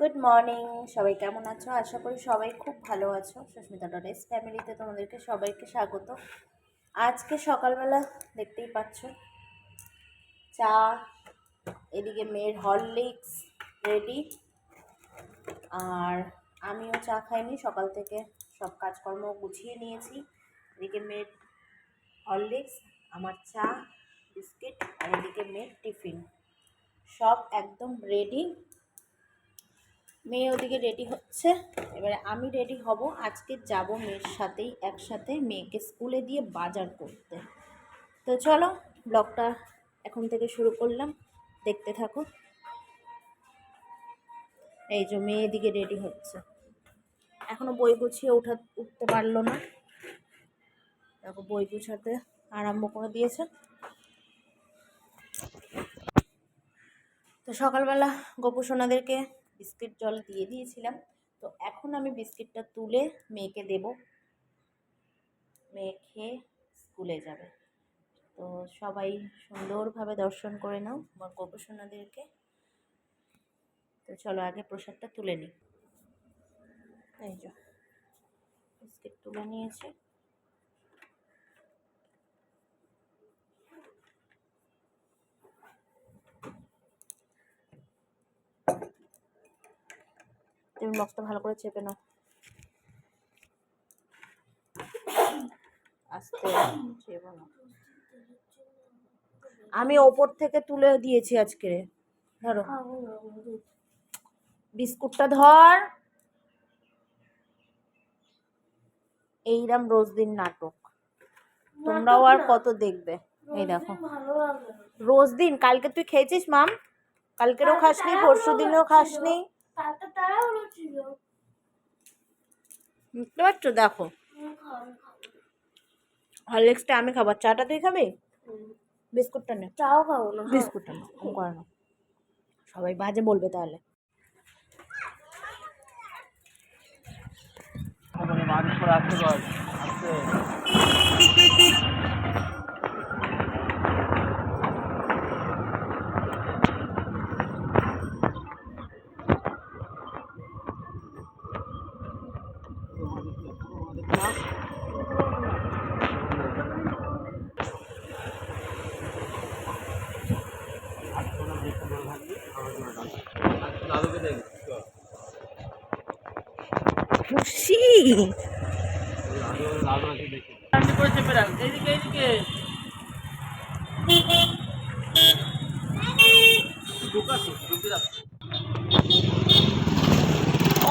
Good morning সবাই কেমন আছো? আশা করি সবাই খুব ভালো আছো। সুস্মিতা ডরেস ফ্যামিলিতে তোমাদেরকে সবাইকে স্বাগত। আজকে সকালবেলা দেখতেই পাচ্ছ, চা, এদিকে মেয়ের হরলিক্স রেডি আর আমিও চা খাইনি, সকাল থেকে সব কাজকর্ম গুছিয়ে নিয়েছি। এদিকে মেয়ের হরলিক্স আমার চা, বিস্কিট, আর এদিকে মেয়ের টিফিন। সব একদম রেডি মেয়ে ওদিকে রেডি হচ্ছে। এবারে আমি রেডি হব। আজকে যাব মেয়ের সাথেই, একসাথে মেয়েকে স্কুলে দিয়ে বাজার করতে। তো চলো, ব্লগটা এখন থেকে শুরু করলাম। দেখতে থাকো। এই যে মেয়ে এদিকে রেডি হচ্ছে। এখনও বই গুছিয়ে উঠা, উঠতে পারল না। দেখো, বই গুছাতে আরম্ভ করে দিয়েছে। তো সকালবেলা গোপু সোনাদেরকে বিস্কিট জল দিয়ে দিয়েছিলাম। তো এখন আমি বিস্কিটটা তুলে মেয়েকে দেব। মেয়ে খেয়ে স্কুলে যাবে। তো সবাই সুন্দরভাবে দর্শন করে নাও আমার গোপু সোনাদেরকে তো চলো আগে প্রসাদটা তুলে নিই। এই যে, বিস্কিট তুলে নিয়েছি। তুমি বক্সটা ভালো করে চেপে নাও। আস্তে চেপে নাও। আমি ওপর থেকে তুলে দিয়েছি আজকে। ধরো। বিস্কুটটা ধর। এইরাম রোজ দিন নাটক। তোমরাও আর কত দেখবে। এই দেখো। রোজ দিন। কালকে তুই খেয়েছিস মাম? কালকেরও খাসনি পরশু দিনও খাসনি। বুঝতে পারছ? দেখো। হরলিক্সটা আমি খাবার চাটা তুই খাবি? বিস্কুটটা নে। চাও খাব না বিস্কুটটা না করে না সবাই বাজে বলবে তাহলে। মানুষ করে আসতে পার আসতে দাদুকে দেখি খুশি দাদু আছে দেখি আমি করে চেপে রাখ এইদিকে এইদিকে ঢুকাছো ঢুকে রাখ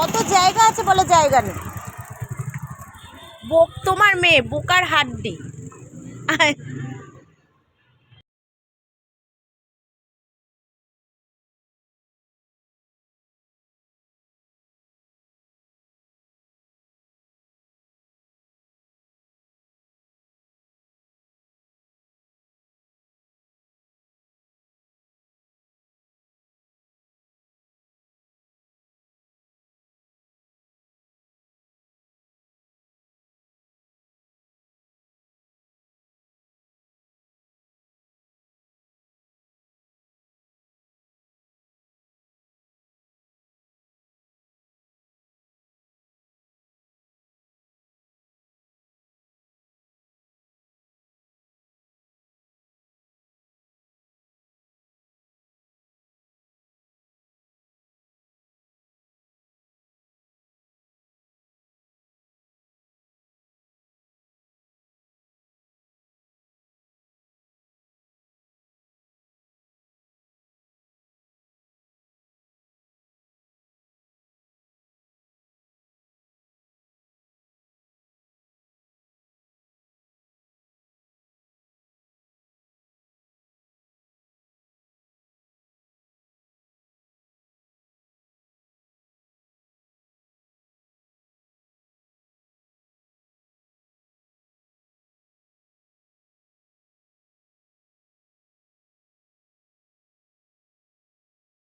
অত জায়গা আছে বলে জায়গা নেই। বোক তোমার মেয়ে বোকার হাড্ডি।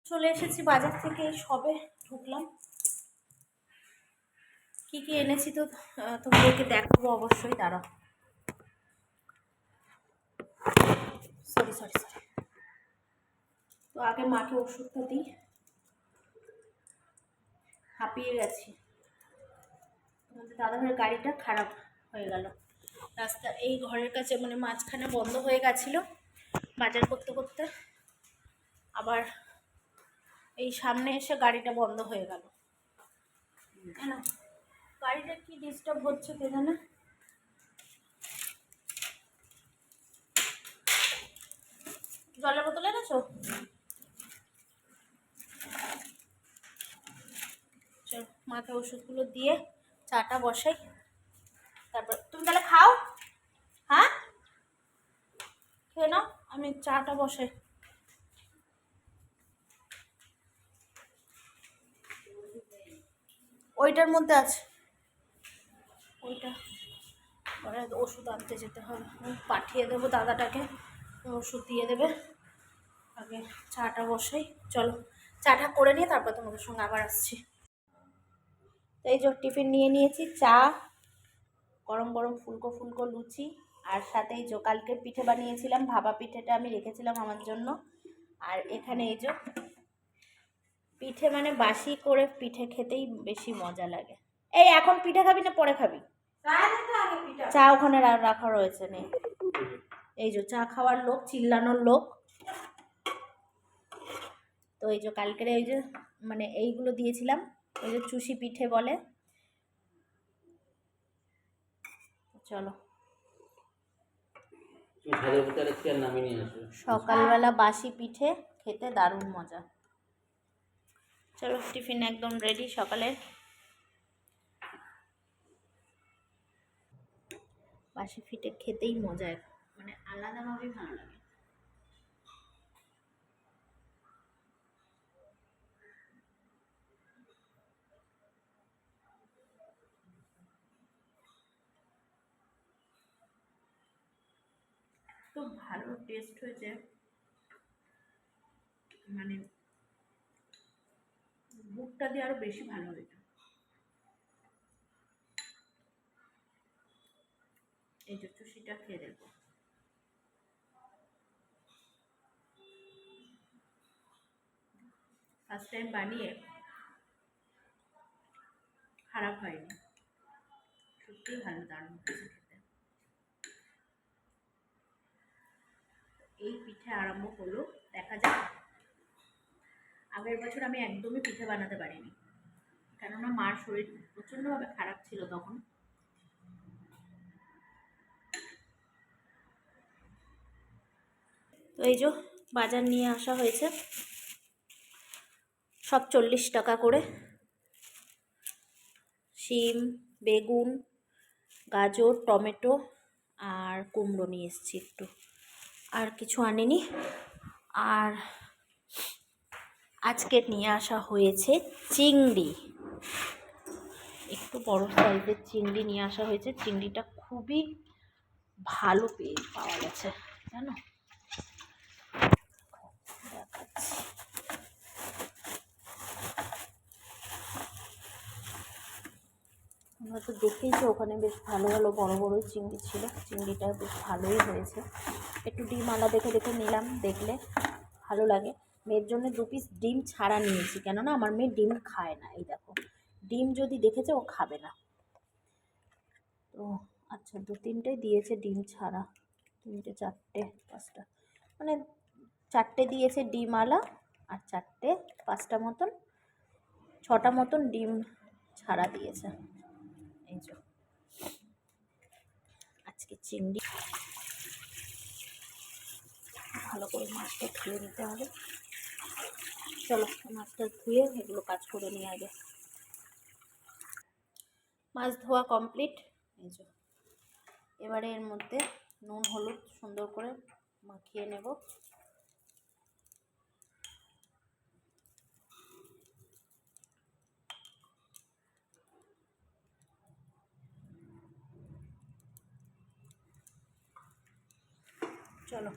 চলে এসেছি বাজার থেকে, সবে ঢুকলাম। কি কি এনেছি তো তোমাদেরকে দেখাবো অবশ্যই, দাঁড়াও। সরি সরি সরি তো আগে মাকে ওষুধটা দিই। হাঁপিয়ে গেছি। তোমাদের দাদাভাইয়ের গাড়িটা খারাপ হয়ে গেল। রাস্তা, এই ঘরের কাছে মানে মাঝখানে বন্ধ হয়ে গেছিল। বাজার করতে করতে আবার এই সামনে এসে গাড়িটা বন্ধ হয়ে গেল। কেন? গাড়িটা কি ডিস্টার্ব হচ্ছে কে জানে জলের বোতল এনেছো? মাকে ওষুধগুলো দিয়ে চাটা বসাই। তারপর, তুমি তাহলে খাও? হ্যাঁ? খেয়ে নাও, আমি চাটা বসাই। ওইটার মধ্যে আছে। ওইটা। পরে ওষুধ আনতে যেতে হবে পাঠিয়ে দেবো দাদাটাকে। ওষুধ দিয়ে দেবে। আগে চাটা বসাই। চলো, চাটা করে নিয়ে তারপর তোমাদের সঙ্গে আবার আসছি। এই যে টিফিন নিয়ে নিয়েছি, চা, গরম গরম ফুলকো ফুলকো লুচি, আর সাথে এই যে কালকে পিঠে বানিয়েছিলাম, ভাপা পিঠেটা আমি রেখেছিলাম আমার জন্য। আর এখানে এই যে পিঠে মানে বাসি করে পিঠে খেতেই বেশি মজা লাগে। এই এখন পিঠে খাবি না পরে খাবি? চা ওখানে রাখা রয়েছে নে। এই যে চা খাওয়ার লোক চিল্লানোর লোক। তো এই যে কালকের এই যে মানে এইগুলো দিয়েছিলাম ওই যে চুষি পিঠে বলে। চলো। সকালবেলা বাসি পিঠে খেতে দারুণ মজা। চলো, টিফিন একদম রেডি সকালের। বাসি পিঠে খেতেই মজা মানে আলাদাভাবেই ভালো লাগে। তো ভালো টেস্ট হয়েছে। মানে বুকটা দিয়ে আরও বেশি ভালো হয়েছে এই যে চুষিটা খেয়ে দেখব ফার্স্ট টাইম বানিয়ে খারাপ হয়নি। সত্যিই ভালো, দারুণ খেতে। এই পিঠে আরম্ভ হলো, দেখা যাক আগের বছর আমি একদমই পিঠে বানাতে পারিনি। কেননা মার শরীর প্রচণ্ডভাবে খারাপ ছিল তখন। তো এই যে বাজার নিয়ে আসা হয়েছে। সব চল্লিশ টাকা করে। শিম, বেগুন, গাজর, টমেটো আর কুমড়ো নিয়ে এসেছি একটু। আর কিছু আনিনি। আর আজকে নিয়ে আসা হয়েছে চিংড়ি। একটু বড় সাইজের চিংড়ি নিয়ে আসা হয়েছে। চিংড়িটা খুবই ভালো পেয়ে পাওয়া গেছে, জানো? তোমরা তো দেখেইছো, ওখানে বেশ ভালো ভালো বড় বড় চিংড়ি ছিল। চিংড়িটা বেশ ভালোই হয়েছে। একটু ডিম আলা দেখে দেখে নিলাম, দেখলে ভালো লাগে। মেয়ের জন্য দু পিস ডিম ছাড়া নিয়েছি। কেননা আমার মেয়ে ডিম খায় না, এই দেখো। ডিম যদি দেখেছে, ও খাবে না। তো আচ্ছা দু তিনটেই দিয়েছে ডিম ছাড়া। তিনটে, চারটে, পাঁচটা। মানে চারটে দিয়েছে ডিম আলা আর চারটে, পাঁচটা মতন, ছটা মতন ডিম ছাড়া দিয়েছে। এই যে। আজকে চিংড়ি। ভালো করে মাছটা ধুয়ে নিতে হবে। চলো মাছটা ধুয়ে এগুলো কাজ করে নিয়ে আগে। মাছ ধোয়া কমপ্লিট এই এবারে এর মধ্যে নুন, হলুদ সুন্দর করে মাখিয়ে নেব। চলো,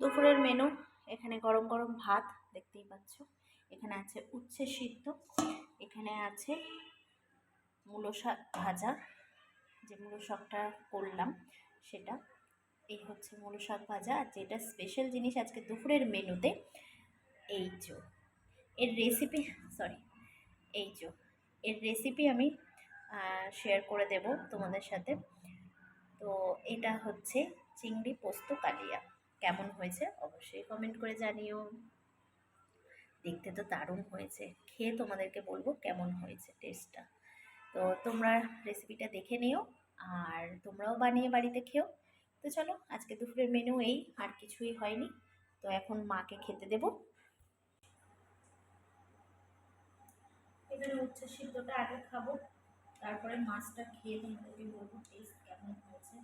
দুপুরের মেনু এখানে গরম গরম ভাত, দেখতেই পাচ্ছ। এখানে আছে উচ্ছে সিদ্ধ, এখানে আছে মূলো শাক ভাজা, যে মূলো শাকটা করলাম সেটা। এই হচ্ছে মূলো শাক ভাজা, আর যেটা স্পেশাল জিনিস আজকে দুপুরের মেনুতে, এই যে। এর রেসিপি সরি এই যে। এর রেসিপি আমি শেয়ার করে দেব তোমাদের সাথে। তো এটা হচ্ছে চিংড়ি পোস্ত কালিয়া। কেমন হয়েছে অবশ্যই কমেন্ট করে জানিও। দেখতে তো দারুণ হয়েছে। খেয়ে তোমাদেরকে বলব কেমন হয়েছে টেস্টটা তো তোমরা রেসিপিটা দেখে নিও আর তোমরাও বানিয়ে বাড়িতে খেও। তো চলো, আজকে দুপুরের মেনু এই, আর কিছুই হয়নি। তো এখন মাকে খেতে দেব। এখানে উচ্ছে সিদ্ধটা আগে খাব, তারপরে মাছটা খেয়ে তোমাদেরকে বলব টেস্ট কেমন হয়েছে।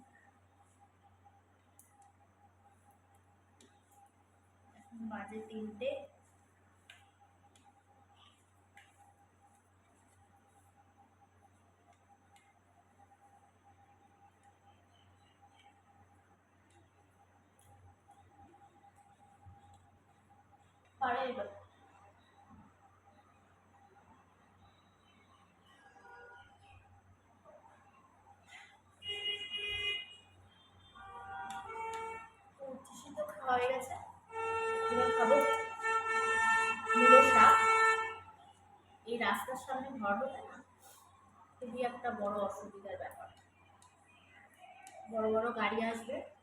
বাজে তিনটে। সামনে ঘর হলে না? খুবই একটা বড় অসুবিধার ব্যাপার। বড় বড় গাড়ি আসবে।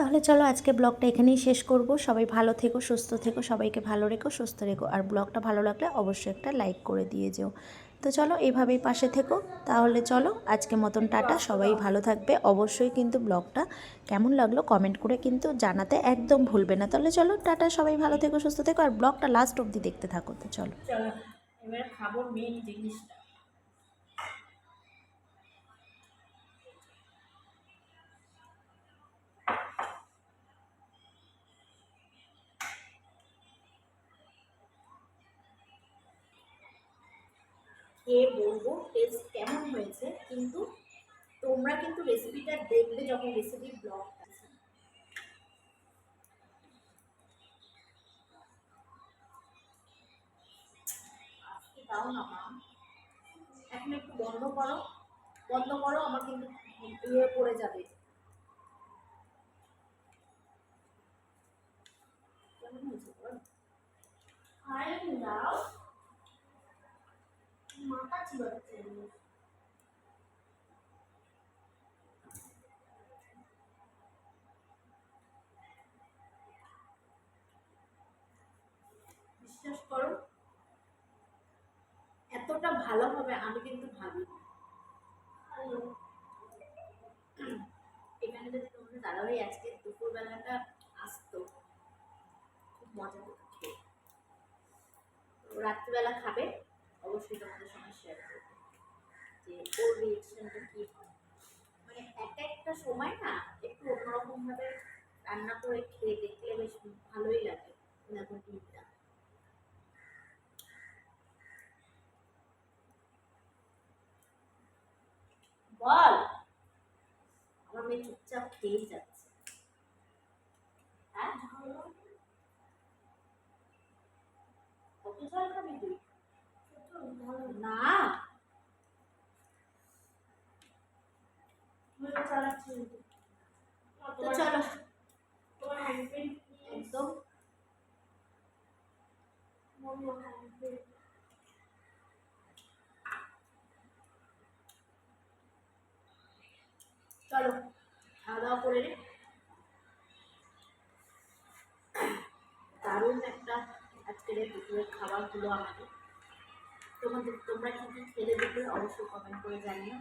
তাহলে চলো আজকে ব্লগটা এখানেই শেষ করব। সবাই ভালো থেকো, সুস্থ থেকো, সবাইকে ভালো রেখো, সুস্থ রেখো। আর ব্লগটা ভালো লাগলে অবশ্যই একটা লাইক করে দিয়ে যেও। তো চলো এইভাবেই পাশে থেকো। তাহলে চলো আজকে মতন টাটা। সবাই ভালো থাকবে। অবশ্যই কিন্তু ব্লগটা কেমন লাগল কমেন্ট করে কিন্তু জানাতে একদম ভুলবে না। তাহলে চলো টাটা। সবাই ভালো থেকো, সুস্থ থেকো। আর ব্লগটা লাস্ট অবধি দেখতে থাকো। তো চলো। চলো, এবার খাব মেন জিনিসটা। খেয়ে বলব টেস্ট কেমন হয়েছে, কিন্তু তোমরা কিন্তু রেসিপিটা দেখবে যখন রেসিপি ব্লগটা আজকে দাও না, মা। এখন একটু বন্ধ করো। বন্ধ করো, আমার কিন্তু ইয়ে পড়ে যাবে। কেমন হয়েছে? আরে দাও মাথা চিবাচ্ছে বিশ্বাস করো, এতটা ভালো হবে আমি কিন্তু ভাবি এখানে যদি তোমাদের দাদাভাই আজকে দুপুরবেলাটা আসতো, খুব মজা হতো রাত্রিবেলা খাবে, অবশ্যই তোমাদের সঙ্গে শেয়ার করবে যে ওর রিয়েকশনটা কী হয় মানে এক একটা সময় না একটু অন্যরকমভাবে রান্না করে খেয়ে দেখলে বেশ ভালোই লাগে টিভিটা বল। আমার মেয়ে চুপচাপ খেয়েই যাচ্ছে। হ্যাঁ? কত জল খাবি তুই? না। চালাচ্ছি তো চলো। তোমার হাজবেন্ড একদম। চলো খাওয়া দাওয়া করে নে। দারুণ একটা আজকের দুপুরের খাবার হলো আমাদের। তোমাদের তোমরা কি কি খেলে দুপুরে অবশ্যই কমেন্ট করে জানিও।